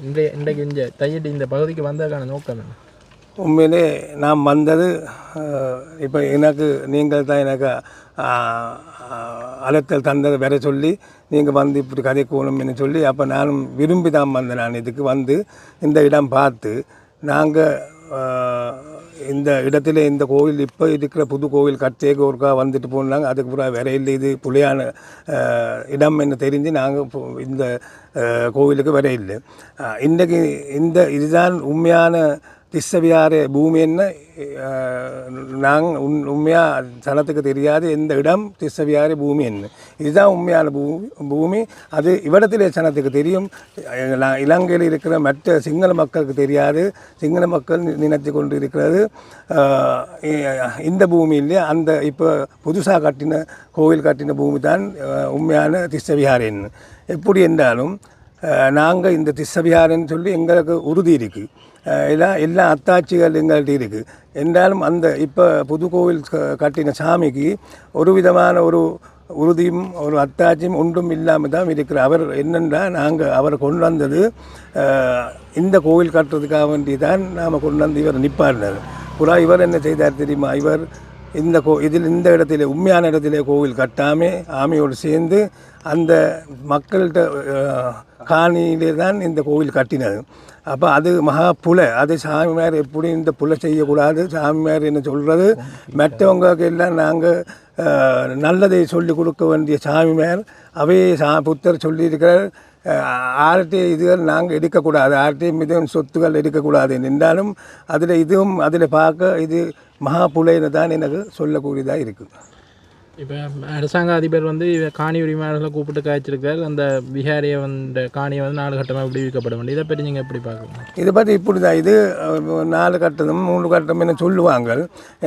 இன்றைய இன்றைக்கு இந்த தையடி இந்த பகுதிக்கு வந்ததுக்கான நோக்கம் என்ன? உண்மையிலே நான் வந்தது இப்போ எனக்கு நீங்கள் தான் எனக்கு அழைத்தல் தந்தது வர சொல்லி நீங்கள் வந்து இப்படி கதை கூணும்னு சொல்லி அப்போ நானும் விரும்பி தான் வந்தேன் நான் இதுக்கு வந்து இந்த இடம் பார்த்து நாங்கள் இந்த இடத்துல இந்த கோவில் இப்போ இருக்கிற புது கோவில் கட்டேக்கு ஒருக்கா வந்துட்டு போனாங்க. அதுக்கப்புறம் பிறகு வேற இல்லை இது புலியான இடம் என்று தெரிஞ்சு நாங்கள் இந்த கோவிலுக்கு வர இல்லை. இன்றைக்கு இந்த இதுதான் உண்மையான திஸ்ஸவியார பூமி என்ன நாங்கள் உண் உண்மையாக சனத்துக்கு தெரியாது எந்த இடம் திஸ்ஸவியார பூமி என்ன இதுதான் உண்மையான பூமி பூமி அது இவ்விடத்திலே சனத்துக்கு தெரியும் இலங்கையில் இருக்கிற மற்ற சிங்கள மக்களுக்கு தெரியாது சிங்கள மக்கள் நினைத்து கொண்டு இருக்கிறது ஆஹ், இ- இந்த பூமியிலே அந்த இப்போ புதுசாக கட்டின கோவில் கட்டின பூமி தான் உண்மையான உண்மையான என்ன எப்படி என்றாலும் நாங்கள் இந்த திஸ்ஸவியாரன்னு சொல்லி எங்களுக்கு உறுதி இருக்குது எல்லாம் எல்லா அத்தாட்சிகள் எங்கள்கிட்ட இருக்குது என்றாலும் அந்த இப்போ புது கோவில் கட்டின சாமிக்கு ஒரு விதமான ஒரு உறுதியும் ஒரு அத்தாட்சியும் ஒன்றும் இல்லாமல் தான் இருக்கிற அவர் என்னென்றால் நாங்கள் அவரை கொண்டு வந்தது இந்த கோவில் கட்டுறதுக்காக வேண்டி தான் நாம் கொண்டு வந்து இவர் நிப்பாடினார் புறா இவர் என்ன செய்தார் தெரியுமா? இவர் இந்த கோ இதில் இந்த இடத்துல உண்மையான இடத்துல கோவில் கட்டாமல் ஆமையோடு சேர்ந்து அந்த மக்கள்கிட்ட காணியிலே தான் இந்த கோவில் கட்டினது. அப்போ அது மகா புலை. அது சாமியார் எப்படி இந்த புலை செய்யக்கூடாது சாமியார் என்ன சொல்கிறது மற்றவங்களுக்கு எல்லாம் நாங்கள் நல்லதை சொல்லி கொடுக்க வேண்டிய சாமிமார் அவையே சா புத்தர் சொல்லியிருக்கிறார். ஆர்டி இதுகள் நாங்கள் எடுக்கக்கூடாது. ஆர்டி மிதம் சொத்துக்கள் எடுக்கக்கூடாது என்றாலும் அதில் இதுவும் அதில் பார்க்க இது மகா புலைன்னு தான் எனக்கு சொல்லக்கூடியதாக இருக்குது இப்போ அரசாங்க அதிபர் வந்து காணி உரிமையாளர்களை கூப்பிட்டு காய்ச்சிருக்கார். அந்த பிஹாரியை வந்த காணியை வந்து நாலு கட்டமாக விடுவிக்கப்பட வேண்டிய இதை பற்றி நீங்கள் எப்படி பார்க்குறீங்க? இதை பற்றி இப்படி தான் இது நாலு கட்டமும் மூணு கட்டம் என்ன சொல்லுவாங்க.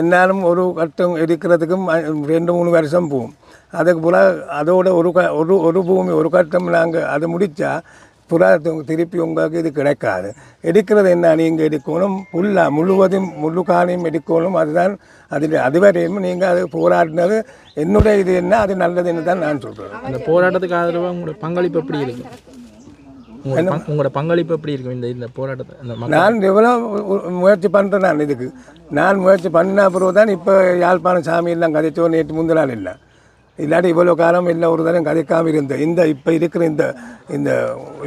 என்னாலும் ஒரு கட்டம் இருக்கிறதுக்கும் ரெண்டு மூணு வருஷம் போகும். அதுக்கு போல் அதோட ஒரு க ஒரு ஒரு பூமி ஒரு கட்டம் நாங்கள் அதை முடித்தா புறா திருப்பி உங்களுக்கு இது கிடைக்காது எடுக்கிறது என்ன நீங்கள் எடுக்கணும் ஃபுல்லாக முழுவதும் முழு காணியும் எடுக்கணும் அதுதான் அதில் அதுவரையும் நீங்கள் அது போராடினது என்னுடைய இது என்ன அது நல்லதுன்னு தான் நான் சொல்கிறேன் அந்த போராட்டத்துக்கு ஆதரவாக உங்களோட பங்களிப்பு எப்படி இருக்கு உங்களோட பங்- உங்களோட பங்களிப்பு எப்படி இருக்கும் இந்த இந்த போராட்டத்தை நான் எவ்வளோ முயற்சி பண்ணுறேன் நான் இதுக்கு நான் முயற்சி பண்ண பிறகு தான் இப்போ யாழ்ப்பாணம் சாமி எல்லாம் கதைச்சோ நேற்று முந்தின நாள் இல்லை இல்லாட்டி இவ்வளோ காலம் இல்லை ஒரு தரம் கதைக்காமல் இருந்த இந்த இப்போ இருக்கிற இந்த இந்த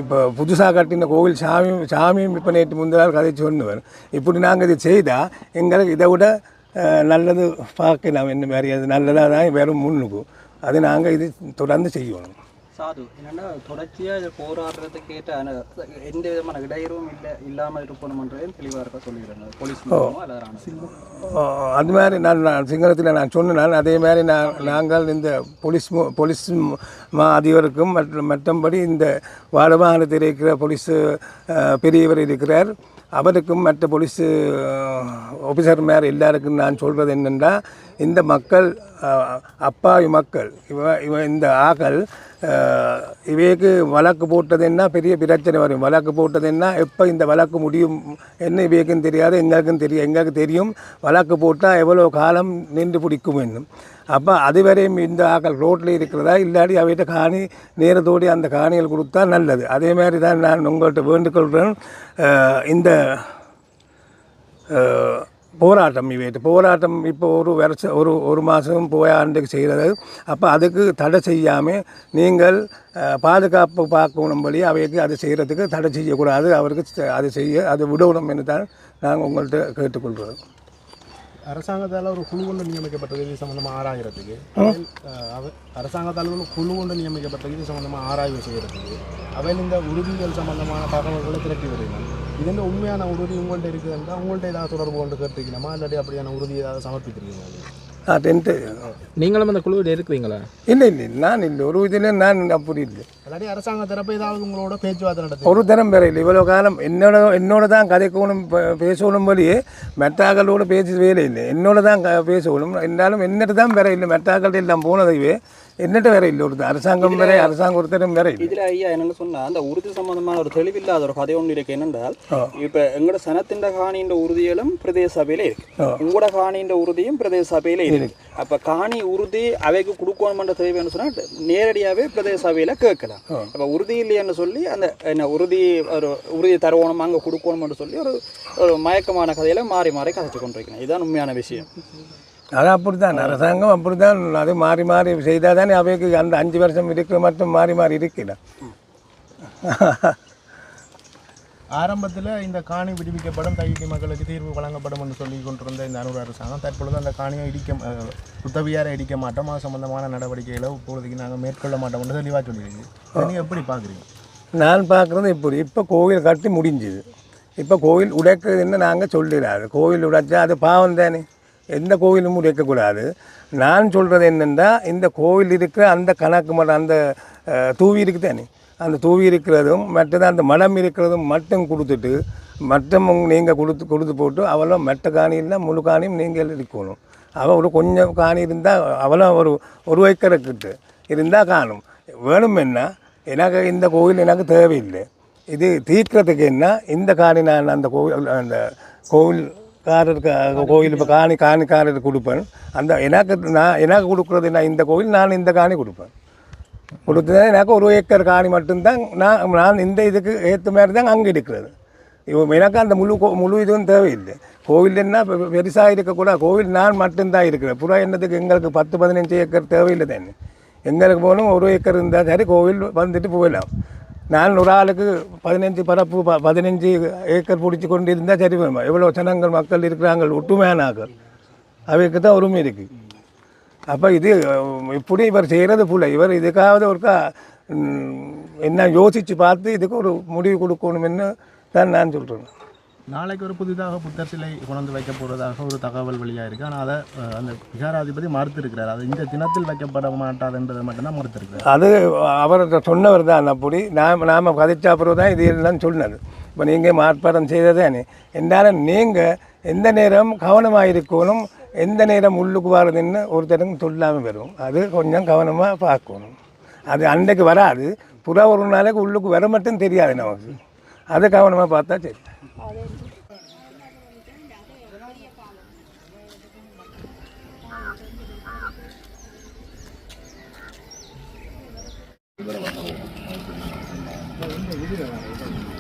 இப்போ புதுசாக கட்டின கோவில் சாமியும் சாமியும் இப்போ நேற்று முந்தினால் கதை கதைச்சு இப்படி நாங்கள் இது செய்தால் எங்களுக்கு இதை விட நல்லது பார்க்கலாம். என்ன மாதிரி அது நல்லதாக தான் வெறும் முன்னுக்கும் அது நாங்கள் இது தொடர்ந்து செய்யணும். சாது என்னன்னா தொடர்ச்சியாக இதை போராடுறதுக்கு ஏற்ற எந்த விதமான இடையூறும் இல்லை இல்லாமல் இருக்கணுமன்றதையும் தெளிவாக இருக்க சொல்லிடுறாங்க போலீஸ் அது மாதிரி நான் நான் சிங்களத்தில் நான் சொன்னேன் அதே மாதிரி நான் நாங்கள் இந்த போலீஸ் போலீஸ் மு- அதிபருக்கும் மற்றும் மற்றபடி இந்த வாடமாகாணத்தில் இருக்கிற போலீஸ் பெரியவர் இருக்கிறார் அவருக்கும் மற்ற போலீஸ் ஆஃபீஸர் மேர் எல்லாருக்கும் நான் சொல்கிறது என்னென்னா இந்த மக்கள் அப்பாவி மக்கள் இவ இவ இந்த ஆக்கள் இவைக்கு வழக்கு போட்டதுன்னா பெரிய பிரச்சனை வரும். வழக்கு போட்டதுன்னா எப்போ இந்த வழக்கு முடியும்? என்ன இவைக்கும் தெரியாது எங்களுக்கும் தெரியும் எங்களுக்கு தெரியும். வழக்கு போட்டால் எவ்வளோ காலம் நின்று பிடிக்கும் என்னும் அப்போ அதுவரையும் இந்த ஆக்கள் ரோட்டில் இருக்கிறதா? இல்லாட்டி அவைகிட்ட காணி நேரத்தோடி அந்த காணிகள் கொடுத்தா நல்லது. அதே மாதிரி தான் நான் உங்கள்கிட்ட வேண்டுகொள்கிறேன் இந்த போராட்டம் இவைட்டு போராட்டம் இப்போ ஒரு வருஷம் ஒரு ஒரு மாதம் போய் ஆண்டுக்கு செய்கிறது. அப்போ அதுக்கு தடை செய்யாமல் நீங்கள் பாதுகாப்பு பார்க்கணும்படி அவைக்கு அது செய்கிறதுக்கு தடை செய்யக்கூடாது. அவருக்கு செ- அது செய்ய அது விடணும் என்று தான் நாங்கள் உங்கள்கிட்ட கேட்டுக்கொள்கிறோம். அரசாங்கத்தால் ஒரு குழு ஒன்று நியமிக்கப்பட்டது இது சம்மந்தமாக அவ- அரசாங்கத்தால் ஒரு குழு ஒன்று நியமிக்கப்பட்டது இது சம்மந்தமாக ஆராய்வு செய்கிறதுக்கு அவையில் இந்த உறுதிகள் சம்பந்தமான தகவல்களை திரட்டி வருகிறாங்க இது என்ன உண்மையான உறுதி உங்கள்கிட்ட இருக்குதுன்றா உங்கள்கிட்ட ஏதாவது தொடர்பு கொண்டு கேட்டுருக்கணுமா இல்லாட்டி அப்படியான உறுதி ஏதாவது சமர்ப்பிக்கிறீங்களா? ஆ டென்ட்டு நீங்களும் அந்த குழுவில் இருக்கிறீங்களா இல்லை இல்லை நான் இல்லை. ஒரு இதில் நான் அப்படி இல்லை. இல்லாட்டி அரசாங்க தரப்பு ஏதாவது உங்களோட பேச்சுவார்த்தை நடத்தி. ஒரு தரம் வேற இல்லை. இவ்வளோ காலம் என்னோட என்னோட தான் கதைக்கணும் பேசணும் போலயே மெட்டாக்களோட பேசி வேலை இல்லை. என்னோட தான் பேசணும். என்றாலும் என்னட்டு தான் வேற இல்லை. மெட்டாக்கள் எல்லாம் போனதைவே என்னட்ட வேற இல்லை ஒரு அரசாங்கம் வேற அரசாங்கம் ஒருத்தரும் வேற இல்லை. இதுல ஐயா என்னன்னு சொன்னா அந்த உறுதி சம்பந்தமான ஒரு தெளிவில்லாத ஒரு கதை ஒன்று இருக்கு. என்னென்றால். இப்ப எங்களோட சனத்தின் காணின்ற உறுதிகளும் பிரதேச சபையில இருக்கு. உங்களோட காணின்ற உறுதியும் பிரதேச சபையில இருக்கு. அப்ப காணி உறுதி அவைக்கு கொடுக்கணும்ன்ற தேவைன்னு சொன்னா நேரடியாவே பிரதேச சபையில கேட்கலாம். அப்ப உறுதி இல்லைன்னு சொல்லி அந்த என்ன உறுதி ஒரு உறுதி தருவணும் அங்க கொடுக்கணும்னு சொல்லி ஒரு ஒரு மயக்கமான கதையில மாறி மாறி கதைச்சு கொண்டிருக்கிறேன். இதுதான் உண்மையான விஷயம். அது அப்படித்தான். அரசாங்கம் அப்படித்தான். அது மாறி மாறி செய்தால் தானே அவைக்கு அந்த அஞ்சு வருஷம் இருக்கிற மட்டும் மாறி மாறி இருக்கிற ஆரம்பத்தில் இந்த காணி விடுவிக்கப்படும் தையிட்டி மக்களுக்கு தீர்வு வழங்கப்படும் என்று சொல்லி கொண்டிருந்த இந்த அனுர் அரசாங்கம் தற்பொழுது அந்த காணியை இடிக்க உதவியார இடிக்க மாட்டோம். அது சம்பந்தமான நடவடிக்கைகளை இப்பொழுதுக்கு நாங்கள் மேற்கொள்ள மாட்டோம் என்று தெளிவாக சொல்லியிருக்கு. இதை நீங்க எப்படி பார்க்குறீங்க? நான் பார்க்குறது இப்படி. இப்போ கோவில் கட்டி முடிஞ்சுது. இப்போ கோவில் உடைக்கிறதுன்னு நாங்கள் சொல்லிடாது. கோவில் உடைச்சா அது பாவம் தானே. எந்த கோவிலும் இருக்கக்கூடாது நான் சொல்கிறது என்னென்னா இந்த கோவில் இருக்கிற அந்த கணக்கு மட்டும் அந்த தூவி இருக்கு தானே அந்த தூவி இருக்கிறதும் மற்றது அந்த மடம் இருக்கிறதும் மட்டும் கொடுத்துட்டு மற்றும் நீங்கள் கொடுத்து கொடுத்து போட்டு அவ்வளோ மெட்ட காணி இல்லை முழு காணியும் நீங்கள் இருக்கணும் அவள் ஒரு கொஞ்சம் காணி இருந்தால் அவ்வளோ ஒரு ஒரு வைக்கிறக்கிட்டு இருந்தால் காணும். வேணும் என்ன? எனக்கு இந்த கோவில் எனக்கு தேவையில்லை. இது தீர்க்கிறதுக்கு என்ன? இந்த காணி நான் அந்த கோவில் அந்த கோவில் கோவில்காரருக்கு கோயில் இப்போ காணி காணிக்காரருக்கு கொடுப்பேன். அந்த எனக்கு நான் எனக்கு கொடுக்குறது நான் இந்த கோவில் நான் இந்த காணி கொடுப்பேன். கொடுத்தா எனக்கு ஒரு ஏக்கர் காணி மட்டும்தான் நான் நான் இந்த இதுக்கு ஏற்ற மாதிரி தான் அங்கே இருக்கிறது. இப்போ எனக்கு அந்த முழு கோ- முழு இதுவும் தேவையில்லை. கோவில் என்ன பெருசாக இருக்கக்கூடாது கோவில் நான் மட்டும்தான் இருக்கிறேன். புறா என்னதுக்கு எங்களுக்கு பத்து பதினஞ்சு ஏக்கர் தேவையில்லை தானே. எங்களுக்கு போகணும் ஒரு ஏக்கர் இருந்தால் சரி கோவில் வந்துட்டு போயிடலாம் நான் ஒரு ஆளுக்கு பதினஞ்சு பரப்பு ப- பதினஞ்சு ஏக்கர் பிடிச்சி கொண்டு இருந்தால் சரி வேணுமா எவ்வளோ ஜனங்கள் மக்கள் இருக்கிறாங்க ஒட்டுமையானாக்கள் அவைக்கு தான் உரிமை இருக்குது அப்போ இது இப்படி இவர் செய்கிறது புல. இவர் இதுக்காவது ஒருக்கா என்ன யோசித்து பார்த்து இதுக்கு ஒரு முடிவு கொடுக்கணும்னு தான் நான் சொல்கிறேன் நாளைக்கு ஒரு புதிதாக புத்தர் சிலை கொண்டு வைக்க போகிறதாக ஒரு தகவல் வெளியாக இருக்குது ஆனால் அதை அந்த விகாராதிபதி மறுத்திருக்கிறார். அது இந்த தினத்தில் வைக்கப்பட மாட்டாதுன்றதை மட்டும்தான் மறுத்திருக்கிறார். அது அவர்கிட்ட சொன்னவர் தான் அப்படி. நாம் நாம் கதைச்சா அப்புறம் தான் இது எல்லாம் சொன்னது. இப்போ நீங்கள் மாற்பாடம் செய்ததானே என்றாலும் நீங்கள் எந்த நேரம் கவனமாக இருக்கணும் எந்த நேரம் உள்ளுக்கு வர்றதுன்னு ஒருத்தருக்கும் சொல்லாமல் வரும். அது கொஞ்சம் கவனமாக பார்க்கணும். அது அன்றைக்கு வராது. புறா ஒரு நாளைக்கு உள்ளுக்கு வர மட்டும் தெரியாது நமக்கு. அதை கவனமாக பார்த்தா சரி. 好的，你继续。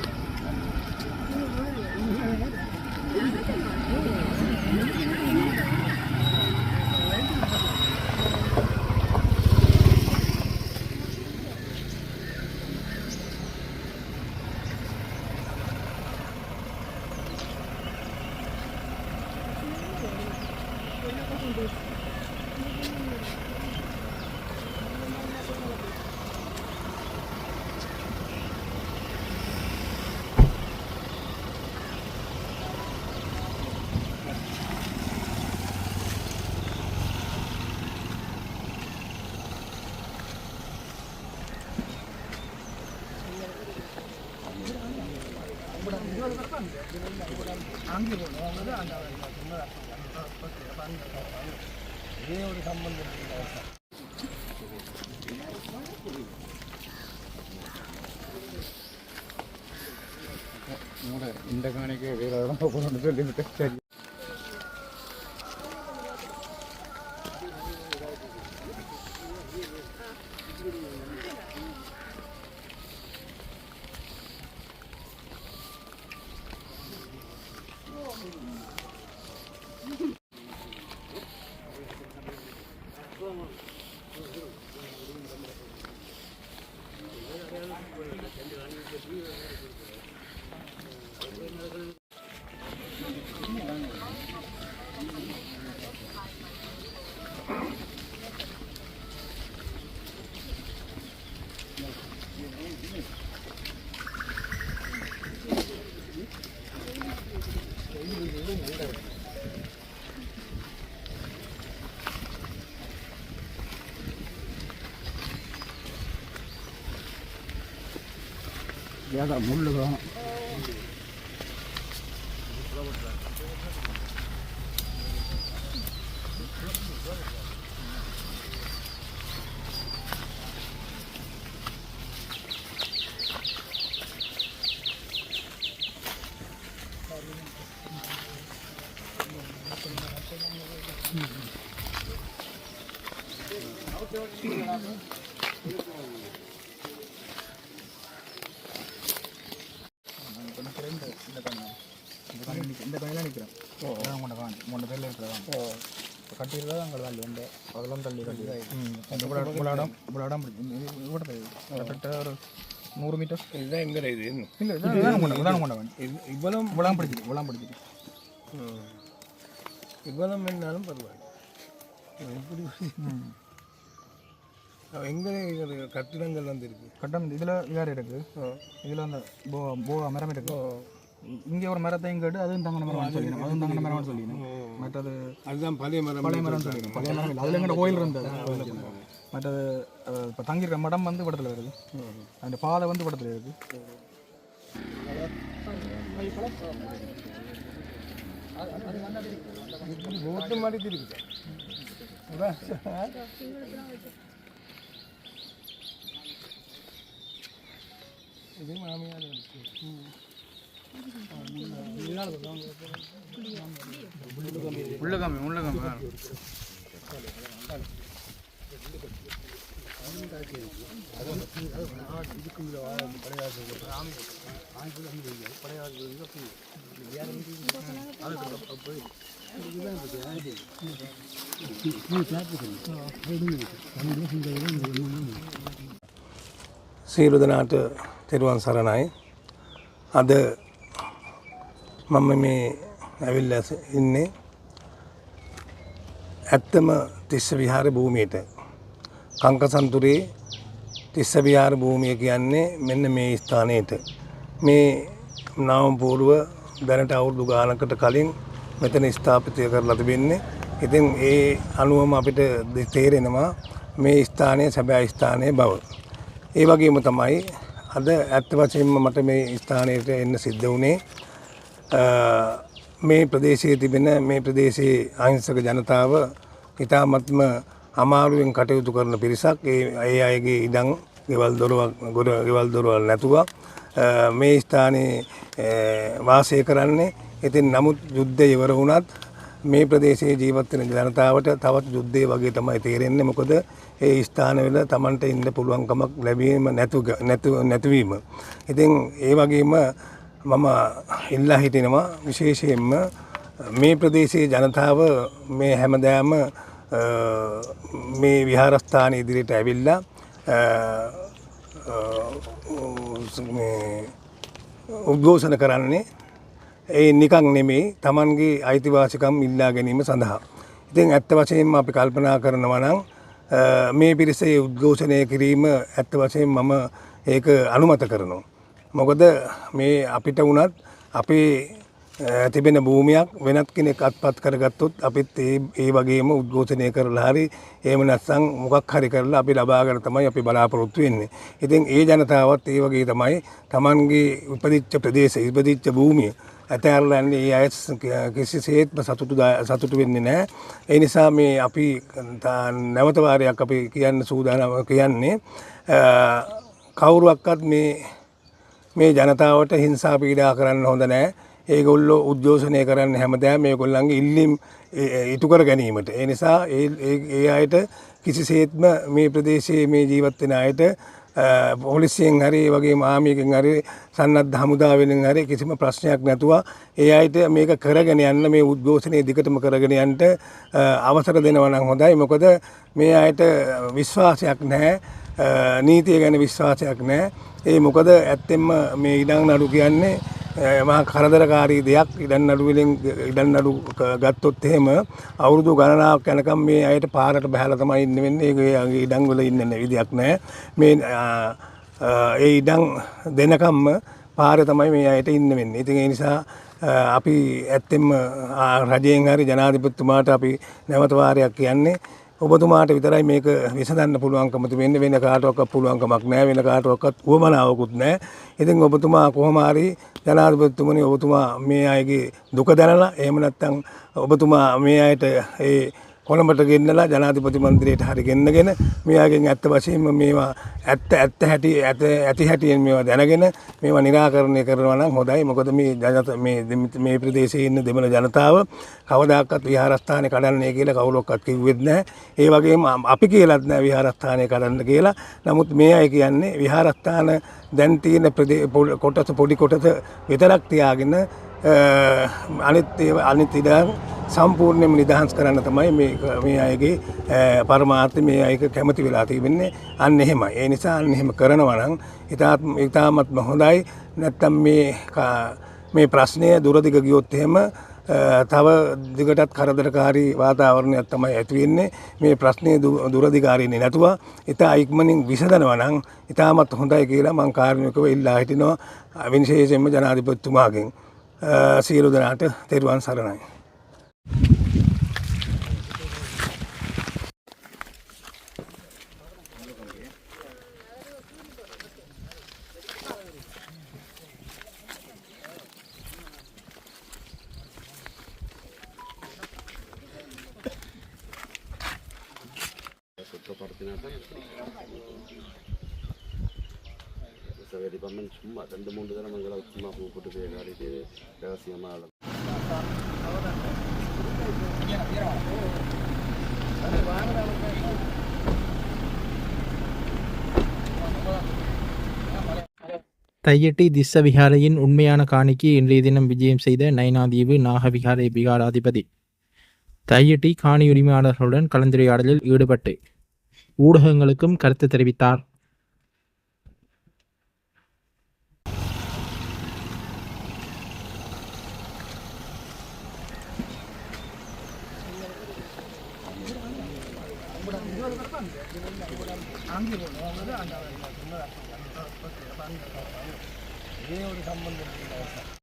இந்த காணிக்கு வேற இடம் போகணும்னு சொல்லிவிட்டு சரி ஏதா முள்ளு வேணும் ஏதா முள்ளுதான் அதான் உங்களோட காணி உங்களோட பேரில் இருக்கிறதான் கட்டியிருந்தா அங்கே தள்ளி இந்த அதெல்லாம் தள்ளி கட்டி இவ்வளோ கிட்டத்தட்ட ஒரு நூறு மீட்டர். இதுதான் எங்கே இது? இல்லை இதான் கொண்ட இதான் கொண்ட வேணும் இது இவ்வளோ இவ்வளோ பிடிச்சிட்டு இவ்வளோ பிடிச்சிட்டு இவ்வளோ வேணாலும் பரவாயில்ல. எப்படி எங்கே கட்டிடங்கள் வந்து இருக்கு? கட்டம் இதில் வேறு இருக்குது இதில் அந்த போ போ மரம் இருக்கு. இங்கே ஒரு மரத்தை கேட்டு அதுவும் தங்கின மரம் சொல்லிடணும் அதுவும் தங்கின மரம்னு சொல்லிடணும் மற்றது அதுதான் பழைய மரம் பழைய மரம் சொல்லிடணும் பழைய மரம் இல்லை. அதில் எங்கிட்ட கோயில் இருந்தது மற்றது இப்போ தங்கியிருக்க மடம் வந்து படத்தில் வருது. அந்த பாதை வந்து படத்தில் இருக்கு. ரோட்டு மாதிரி இருக்கு இது மாமியார் உள்ள காமி உள்ள காமி සීරුදනාට තෙරුවන් සරණයි අද මම මේ ඇවිල් ඇස ඉන්නේ ඇත්තම තිස්ස විහාර භූමියට. කංකසන්තුරේ තිස්ස විහාර භූමිය කියන්නේ මෙන්න මේ ස්ථානයට. මේ නාවපූරුව දැනට අවුරුදු ගානකට කලින් මෙතන ස්ථාපිතය කරලා තිබෙන්නේ. ඉතින් ඒ අනුවම අපිට තේරෙනවා මේ ස්ථානය සැබෑ ස්ථානය බව. ඒ වගේම තමයි අද ඇත්ත වශයෙන්ම මට මේ ස්ථානයට එන්න සිද්ධ වුණේ අ, මේ ප්‍රදේශයේ තිබෙන මේ ප්‍රදේශයේ අහිංසක ජනතාව ඉතාමත්ම අමාරුවෙන් කටයුතු කරන පිරිසක්. ඒ ඒ අයගේ ඉඩම් ගෙවල් දොරවල් ගොඩ ගෙවල් දොරවල් නැතුව අ, මේ ස්ථානයේ අ, වාසය කරන්නේ. ඉතින් නමුත් යුද්ධය ඉවර වුණත් මේ ප්‍රදේශයේ ජීවත් වෙන ජනතාවට තවත් යුද්ධය වගේ තමයි තේරෙන්නේ. මොකද ඒ ස්ථානවල Tamanට ඉන්න පුළුවන්කමක් ලැබීම නැතු නැතු නැතිවීම. ඉතින් ඒ වගේම මම ඉල්ලා හිටිනවා විශේෂයෙන්ම මේ ප්‍රදේශයේ ජනතාව මේ හැමදාම අ, මේ විහාරස්ථාන ඉදිරියට ඇවිල්ලා අ, අ, මේ උද්ඝෝෂණ කරන්නේ ඒ නිකක් නෙමේ තමන්ගේ අයිතිවාසිකම් ඉල්ලා ගැනීම සඳහා. ඉතින් ඇත්ත වශයෙන්ම අපි කල්පනා කරනවා නම් අ, මේ පිරිසේ උද්ඝෝෂණය කිරීම ඇත්ත වශයෙන් මම ඒක අනුමත කරනවා. මොකද මේ අපිට වුණත් අපේ අ, තිබෙන භූමියක් වෙනත් කෙනෙක් අත්පත් කරගත්තොත් අපිත් ඒ ඒ වගේම උද්ඝෝෂණය කරලා හරි එහෙම නැත්නම් මොකක් හරි කරලා අපි ලබාගෙන තමයි අපි බලාපොරොත්තු වෙන්නේ. ඉතින් ඒ ජනතාවත් ඒ වගේ තමයි Tamanගේ උපදිච්ච ප්‍රදේශ ඉපදිච්ච භූමිය ඇතෑරලා යන්නේ ඒ අය කිසිසේත්ම සතුටු සතුටු වෙන්නේ නැහැ. ඒ නිසා මේ අපි තා- නැවත වාරයක් අපි කියන්න සූදානම් කියන්නේ අ, කවුරුවක්වත් මේ මේ ජනතාවට හිංසා පීඩා කරන්න හොඳ නෑ. ඒගොල්ලෝ උද්ඝෝෂණය කරන්න හැමදාම මේගොල්ලන්ගේ ඉල්ලීම් ඒ- ඒ ඉටු කර ගැනීමට. ඒ නිසා ඒ ඒ- ඒ අයට කිසිසේත්ම මේ ප්‍රදේශයේ මේ ජීවත් වෙන අයට අ, පොලිසියෙන් හරි ඒ වගේම ආමියකින් හරි සන්නද්ධ හමුදාවෙන් හරි කිසිම ප්‍රශ්නයක් නැතුව ඒ අයට මේක කරගෙන යන්න මේ උද්ඝෝෂණය දිගටම කරගෙන යන්න අ, අවසර දෙනවා නම් හොඳයි. මොකද මේ අයට විශ්වාසයක් නැහැ. අ, නීතිය ගැන විශ්වාසයක් නැහැ. ඒ මොකද ඇත්තෙන්ම මේ ඉඩම් නඩු කියන්නේ අ, මහා කරදරකාරී දෙයක් ඉඩම් නඩු වලින් ඉඩම් නඩු ක- ගත්තොත් එහෙම අවුරුදු ගණනාවක් යනකම් මේ අයට පාරට බහැලා තමයි ඉන්න වෙන්නේ. ඒකේ ඉඩම් වල ඉන්න විදියක් නැහැ. මේ අ, අ, ඒ ඉඩම් දෙනකම්ම පාරේ තමයි මේ අයට ඉන්න වෙන්නේ. ඉතින් ඒ නිසා අ, අපි ඇත්තෙන්ම ආ, රජයෙන් හරි ජනාධිපතිතුමාට අපි නැවත වාරයක් කියන්නේ ඔබතුමාට විතරයි මේක විසඳන්න පුළුවන්කම තිබෙන්නේ වෙන කාටවත් පුළුවන්කමක් නැහැ වෙන කාටවත් උවමනාවකුත් නැහැ. ඉතින් ඔබතුමා කොහොම හරි ජනාධිපතිතුමනි ඔබතුමා මේ අයගේ දුක දැනලා එහෙම නැත්නම් ඔබතුමා මේ අයට ඒ කොළඹට ගෙන්නලා ජනාධිපති මන්දිරයට හරි ගෙන්නගෙන මෙයාගෙන් ඇත්ත වශයෙන්ම මේවා ඇත්ත ඇත්ත හැටි ඇත ඇති හැටියෙන් මේවා දැනගෙන මේවා නිරාකරණය කරනවා නම් හොඳයි මොකද මේ ජනත මේ දෙම- මේ ප්‍රදේශයේ ඉන්න දෙමළ ජනතාව කවදාකවත් විහාරස්ථානේ කඩන්නේ කියලා කවුරක්වත් කිව්වෙත් නැහැ. ඒ වගේම අපි කියලත් නැහැ විහාරස්ථානේ කඩන්න කියලා. නමුත් මේ අය කියන්නේ විහාරස්ථාන දැන් තියෙන ප්‍රදේ- පො- කොටස පොඩි කොටස විතරක් තියාගෙන අ, අනිත් ඒවා- අනිත් ඉඩම් සම්පූර්ණයෙන්ම නිදහස් කරන්න තමයි මේ මේ අයගේ අ, පරමාර්ථය මේ අයක කැමති වෙලා තිබෙන්නේ අන්න එහෙමයි. ඒ නිසා අන්න එහෙම කරනවා නම් ඉතාත් ඉතාමත්ම හොඳයි. නැත්තම් මේ කා- මේ ප්‍රශ්නය දුරදිග ගියොත් එහෙම අ, තව දිගටත් කරදරකාරී වාතාවරණයක් තමයි ඇති වෙන්නේ. මේ ප්‍රශ්නේ දු- දුරදිගාරින්නේ නැතුව ඉතා ඉක්මනින් විසඳනවා නම් ඉතාමත් හොඳයි කියලා මම කාර්මිකව ඉල්ලා හිටිනවා විශේෂයෙන්ම ජනාධිපතිතුමාගෙන් අ, සියලු දෙනාට තෙරුවන් සරණයි. சும்மா ரெண்டு மூணு தடவை எங்களை சும்மா போட்டு போய் காட்டிட்டு ரகசியமாக தையட்டி திஸ்ஸ விகாரையின் உண்மையான காணிக்கு இன்றைய தினம் விஜயம் செய்த நயனாதீவு நாகவிகாரை விகாராதிபதி. தையட்டி காணி உரிமையாளர்களுடன் கலந்துரையாடலில் ஈடுபட்டு ஊடகங்களுக்கும் கருத்து தெரிவித்தார்.